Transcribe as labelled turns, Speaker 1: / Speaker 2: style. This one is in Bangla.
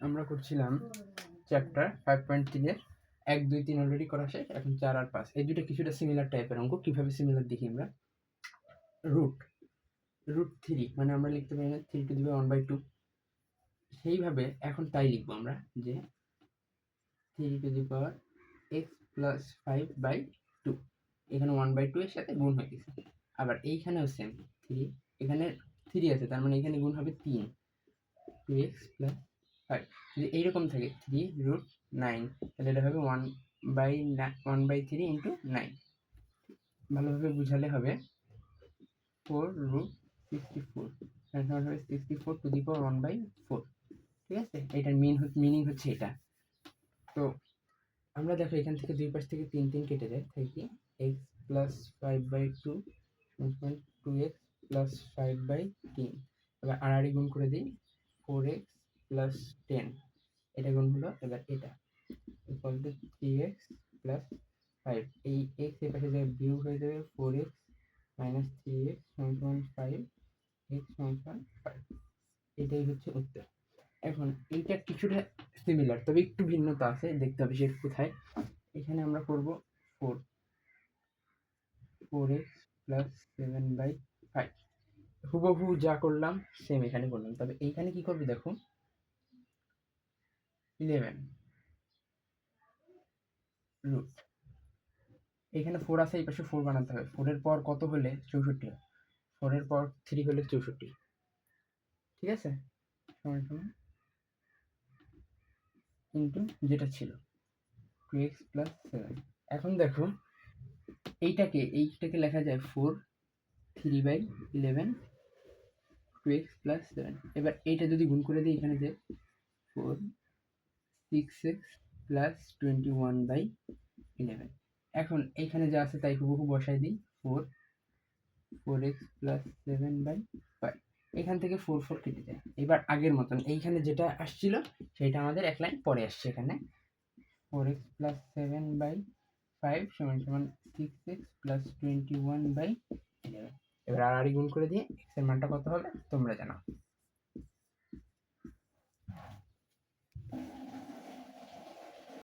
Speaker 1: আমরা করছিলাম চ্যাপ্টার ফাইভ পয়েন্ট থ্রির এক, দুই, তিন অলরেডি করা শেষ, এখন চার আর পাঁচ। এই দুটো কিছুটা সিমিলার টাইপের অঙ্ক, কীভাবে সিমিলার দেখি আমরা? রুট রুট থ্রি মানে আমরা লিখতে পারি না থ্রি টু দিবে ওয়ান বাই টু সেইভাবে এখন তাই লিখব আমরা, যে three to the power X plus five by two এখানে ওয়ান বাই টু এর সাথে গুণ হয়ে গেছে। আবার এইখানেও সেম থ্রি এখানে থ্রি আছে, তার মানে এখানে গুণ হবে তিন। টু এক্স প্লাস ফাইভ যদি এইরকম থাকে থ্রি রুট নাইন তাহলে এটা হবে one by one by three into nine ভালোভাবে বুঝালে হবে ফোর রুট সিক্সটি ফোর হবে sixty four to the power one by four ঠিক আছে? এটার মিন মিনিং হচ্ছে এটা। তো আমরা দেখো এখান থেকে দুই পাশ থেকে তিন তিন কেটে যায়, তাই কি? X plus five by two two X plus five by তিন। এবার আড়াআড়ি গুণ করে দিই ফোর এক্স প্লাস টেন এটা গুণ হলো এবার এটা। Equal to three X plus five এই এক্সের পাশে যাবে বিয়োগ হয়ে যাবে four X minus three X সমান ফাইভ এক্স সমান ফাইভ এটাই হচ্ছে উত্তর। এখন এইটা কিছুটা সিমিলার তবে একটু ভিন্নতা আছে, দেখতে হবে সেটা কোথায়। এখানে আমরা করব four four X plus seven by five হুবহু যা করলাম সেম এখানে করলাম। তবে এইখানে কি করবে দেখো? ইলেভেন রুট এখানে ফোর আছে, এই পাশে ফোর বানাতে হবে। ফোরের পর কত হলে? চৌষট্টি। ফোরের পর থ্রি হলে চৌষট্টি। ঠিক আছে? ইন্টু যেটা ছিল। টু এক্স প্লাস সেভেন এখন দেখো, এইটাকে এইটাকে লেখা যায় four three by eleven two X plus seven এবার এইটা যদি গুণ করে দিই, এখানে যে four six X plus twenty one by eleven এখন এইখানে যা আছে তাই হুবহু বসাই দিই। Four four X plus seven by five এখান থেকে ফোর ফোর কেটে যায়। এবার আগের মতন এইখানে যেটা আসছিল সেটা আমাদের এক লাইন পরে আসছে এখানে। Four X plus seven by five সমান সমান six X plus twenty one by eleven এবার আড়াআড়ি গুণ করে দিয়ে এক্সের মানটা কত হবে? তোমরা জানাও।